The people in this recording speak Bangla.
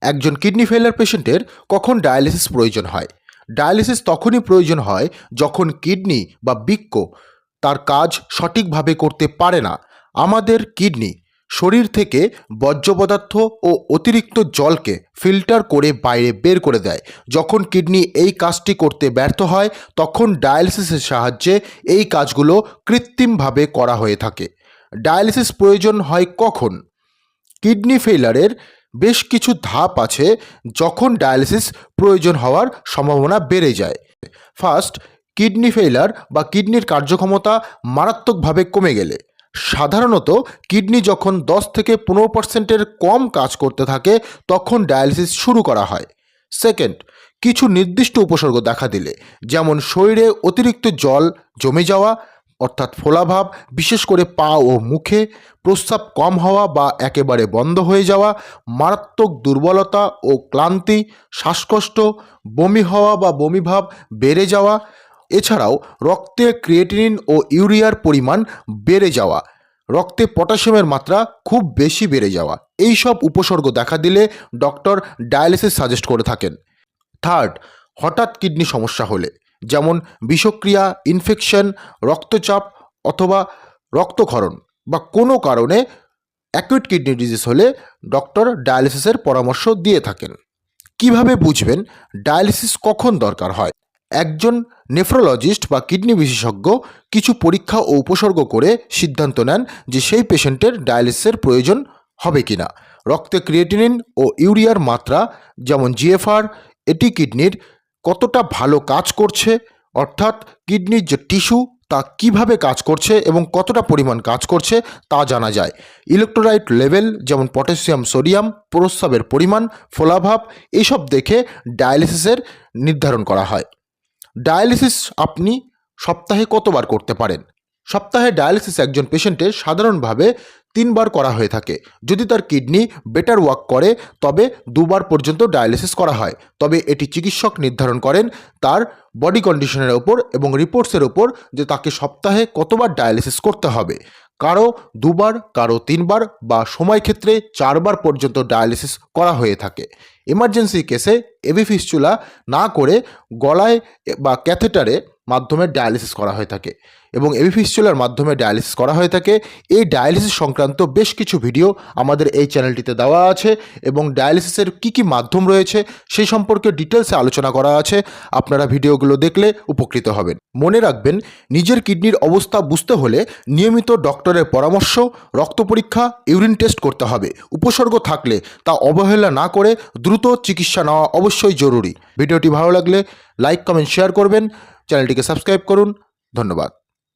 একজন কিডনি ফেলার পেশেন্টের কখন ডায়ালিসিস প্রয়োজন হয়? ডায়ালিসিস তখনই প্রয়োজন হয় যখন কিডনি বা বৃক্ক তার কাজ সঠিকভাবে করতে পারে না। আমাদের কিডনি শরীর থেকে বর্জ্য পদার্থ ও অতিরিক্ত জলকে ফিল্টার করে বাইরে বের করে দেয়। যখন কিডনি এই কাজটি করতে ব্যর্থ হয়, তখন ডায়ালিসিসের সাহায্যে এই কাজগুলো কৃত্রিমভাবে করা হয়ে থাকে। ডায়ালিসিস প্রয়োজন হয় কখন? কিডনি ফেইলারের বেশ কিছু ধাপ আছে যখন ডায়ালিসিস প্রয়োজন হওয়ার সম্ভাবনা বেড়ে যায়। ফার্স্ট, কিডনি ফেইলার বা কিডনির কার্যক্ষমতা মারাত্মকভাবে কমে গেলে। সাধারণত কিডনি যখন দশ থেকে পনেরো পার্সেন্টের কম কাজ করতে থাকে, তখন ডায়ালিসিস শুরু করা হয়। সেকেন্ড, কিছু নির্দিষ্ট উপসর্গ দেখা দিলে, যেমন শরীরে অতিরিক্ত জল জমে যাওয়া অর্থাৎ ফোলাভাব, বিশেষ করে পা ও মুখে প্রস্রাব কম হওয়া বা একেবারে বন্ধ হয়ে যাওয়া, মারাত্মক দুর্বলতা ও ক্লান্তি, শ্বাসকষ্ট, বমি হওয়া বা বমিভাব বেড়ে যাওয়া, এছাড়াও রক্তে ক্রিয়েটিনিন ও ইউরিয়ার পরিমাণ বেড়ে যাওয়া, রক্তে পটাশিয়ামের মাত্রা খুব বেশি বেড়ে যাওয়া। এই সব উপসর্গ দেখা দিলে ডক্টর ডায়ালিসিস সাজেস্ট করে থাকেন। থার্ড, হঠাৎ কিডনি সমস্যা হলে। যেমন বিষক্রিয়া ইনফেকশন রক্তচাপ অথবা রক্তক্ষরণ বা কোনো কারণে অ্যাকুইট কিডনি ডিজিজ হলে ডক্টর ডায়ালিসিসের পরামর্শ দিয়ে থাকেন। কীভাবে বুঝবেন ডায়ালিসিস কখন দরকার হয়? একজন নেফ্রোলজিস্ট বা কিডনি বিশেষজ্ঞ কিছু পরীক্ষা ও উপসর্গ করে সিদ্ধান্ত নেন যে সেই পেশেন্টের ডায়ালিসিসের প্রয়োজন হবে কি না রক্তে ক্রিয়েটিনিন ও ইউরিয়ার মাত্রা যেমন জিএফআর এটি কিডনির কতটা ভালো কাজ করছে, অর্থাৎ কিডনির যে টিস্যু তা কীভাবে কাজ করছে এবং কতটা পরিমাণ কাজ করছে তা জানা যায়। ইলেকট্রোলাইট লেভেল যেমন পটাশিয়াম, সোডিয়াম, প্রস্রাবের পরিমাণ, ফোলাভাব এসব দেখে ডায়ালিসিসের নির্ধারণ করা হয়। ডায়ালিসিস আপনি সপ্তাহে কতবার করতে পারেন? সপ্তাহে ডায়ালিসিস একজন পেশেন্টের সাধারণভাবে তিনবার করা হয়ে থাকে। যদি তার কিডনি বেটার ওয়ার্ক করে, তবে দুবার পর্যন্ত ডায়ালিসিস করা হয়। তবে এটি চিকিৎসক নির্ধারণ করেন তার বডি কন্ডিশনের ওপর এবং রিপোর্টসের ওপর যে তাকে সপ্তাহে কতবার ডায়ালিসিস করতে হবে। কারও দুবার, কারও তিনবার বা সময় ক্ষেত্রে চারবার পর্যন্ত ডায়ালিসিস করা হয়ে থাকে। এমার্জেন্সি কেসে এভি ফিস্চুলা না করে গলায় বা ক্যাথেটারে মাধ্যমে ডায়ালিসিস করা হয়ে থাকে এবং এভি ফিস্চুলার মাধ্যমে ডায়ালিসিস করা হয়ে থাকে। এই ডায়ালিসিস সংক্রান্ত বেশ কিছু ভিডিও আমাদের এই চ্যানেলটিতে দেওয়া আছে এবং ডায়ালিসিসের কী কী মাধ্যম রয়েছে সেই সম্পর্কে ডিটেলসে আলোচনা করা আছে। আপনারা ভিডিওগুলো দেখলে উপকৃত হবেন। মনে রাখবেন, নিজের কিডনির অবস্থা বুঝতে হলে নিয়মিত ডক্টরের পরামর্শ, রক্ত পরীক্ষা ইউরিন টেস্ট করতে হবে। উপসর্গ থাকলে তা অবহেলা না করে দ্রুত চিকিৎসা নেওয়া অবশ্যই জরুরি। ভিডিওটি ভালো লাগলে লাইক কমেন্ট শেয়ার করবেন। চ্যানেলটিকে সাবস্ক্রাইব করুন। ধন্যবাদ।